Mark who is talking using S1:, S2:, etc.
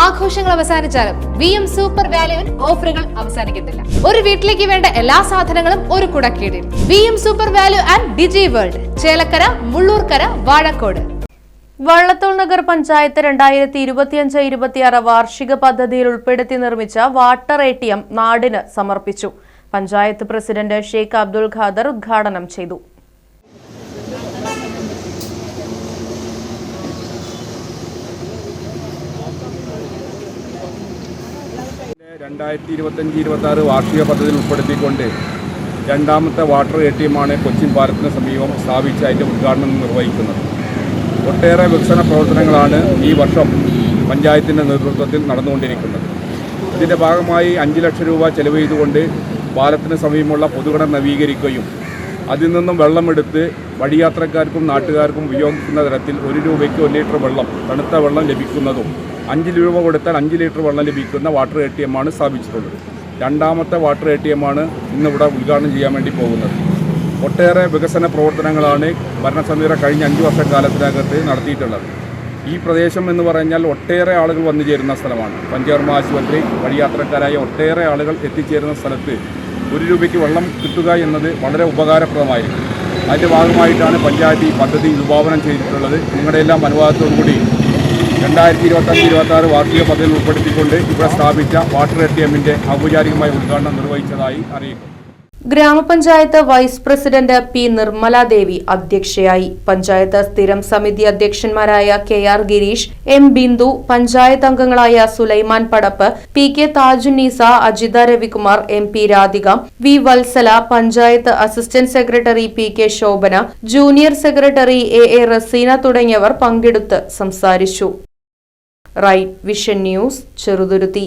S1: ആഘോഷങ്ങൾ അവസാനിച്ചാലും V M super വാല്യുവിൽ ഓഫറുകൾ അവസാനിക്കുന്നില്ല. ഒരു വീട്ടിലേക്ക് വേണ്ട എല്ലാ സാധനങ്ങളും ഒരു കുടക്കീടിൽ. V M super value and digi world Chelakkara Mullurkara Vazhakode.
S2: Vallathol Nagar panchayat രണ്ടായിരത്തി ഇരുപത്തിയഞ്ച് ഇരുപത്തിയാറ് വാർഷിക പദ്ധതിയിൽ ഉൾപ്പെടുത്തി നിർമ്മിച്ച വാട്ടർ എ ടി എം നാടിന് സമർപ്പിച്ചു. പഞ്ചായത്ത് പ്രസിഡന്റ് ഷെയ്ഖ് അബ്ദുൽ ഖാദർ ഉദ്ഘാടനം ചെയ്തു.
S3: രണ്ടായിരത്തി ഇരുപത്തഞ്ച് ഇരുപത്തി ആറ് വാർഷിക പദ്ധതിയിൽ ഉൾപ്പെടുത്തിക്കൊണ്ട് രണ്ടാമത്തെ വാട്ടർ എ ടി എമ്മാണ് കൊച്ചിൻ പാലത്തിന് സമീപം സ്ഥാപിച്ച് അതിന്റെ ഉദ്ഘാടനം നിർവഹിക്കുന്നത്. ഒട്ടേറെ വികസന പ്രവർത്തനങ്ങളാണ് ഈ വർഷം പഞ്ചായത്തിന്റെ നേതൃത്വത്തിൽ നടന്നുകൊണ്ടിരിക്കുന്നത്. ഇതിന്റെ ഭാഗമായി അഞ്ച് ലക്ഷം രൂപ ചെലവ് ചെയ്തുകൊണ്ട് പാലത്തിന് സമീപമുള്ള പൊതുകിടം നവീകരിക്കുകയും അതിൽ നിന്നും വെള്ളമെടുത്ത് വഴിയാത്രക്കാർക്കും നാട്ടുകാർക്കും ഉപയോഗിക്കുന്ന തരത്തിൽ ഒരു രൂപയ്ക്ക് ഒരു ലിറ്റർ വെള്ളം തണുത്ത വെള്ളം ലഭിക്കുന്നതും അഞ്ച് രൂപ കൊടുത്താൽ അഞ്ച് ലിറ്റർ വെള്ളം ലഭിക്കുന്ന വാട്ടർ എ ടി എമ്മാണ് സ്ഥാപിച്ചിട്ടുള്ളത്. രണ്ടാമത്തെ വാട്ടർ എ ടി എമ്മാണ് ഇന്നിവിടെ ഉദ്ഘാടനം ചെയ്യാൻ വേണ്ടി പോകുന്നത്. ഒട്ടേറെ വികസന പ്രവർത്തനങ്ങളാണ് ഭരണസമിതിയുടെ കഴിഞ്ഞ അഞ്ച് വർഷക്കാലത്തിനകത്ത് നടത്തിയിട്ടുള്ളത്. ഈ പ്രദേശം എന്ന് പറഞ്ഞാൽ ഒട്ടേറെ ആളുകൾ വന്നു ചേരുന്ന സ്ഥലമാണ്. പഞ്ചകർമ്മ ആശുപത്രി വഴിയാത്രക്കാരായ ഒട്ടേറെ ആളുകൾ എത്തിച്ചേരുന്ന സ്ഥലത്ത് ഒരു രൂപയ്ക്ക് വെള്ളം കിട്ടുക എന്നത് വളരെ ഉപകാരപ്രദമായിരിക്കും അതിന്റെ ഭാഗമായിട്ടാണ് പഞ്ചായത്ത് ഈ പദ്ധതി വിഭാവനം ചെയ്തിട്ടുള്ളത്. നിങ്ങളുടെ എല്ലാം അനുവാദത്തോടു കൂടി രണ്ടായിരത്തി ഇരുപത്തഞ്ച് ഇരുപത്തി ആറ് വാർഷിക പദ്ധതിയിൽ ഉൾപ്പെടുത്തിക്കൊണ്ട് ഇവിടെ സ്ഥാപിച്ച വാട്ടർ എ ടി എമ്മിന്റെ ഔപചാരികമായ ഉദ്ഘാടനം നിർവഹിച്ചതായി അറിയിക്കുന്നു.
S2: ഗ്രാമപഞ്ചായത്ത് വൈസ് പ്രസിഡന്റ് പി നിർമ്മലാദേവി അധ്യക്ഷയായി. പഞ്ചായത്ത് സ്ഥിരം സമിതി അധ്യക്ഷന്മാരായ K R Girish M Bindu panchayat അംഗങ്ങളായ Sulaiman Padappu P K Thajunnisa Ajitha Ravikumar M P Radhika V Vatsala panchayat assistant secretary P K Shobhana junior secretary A A Raseena തുടങ്ങിയവർ പങ്കെടുത്ത് സംസാരിച്ചു. Right vision news Cheruthuruthy.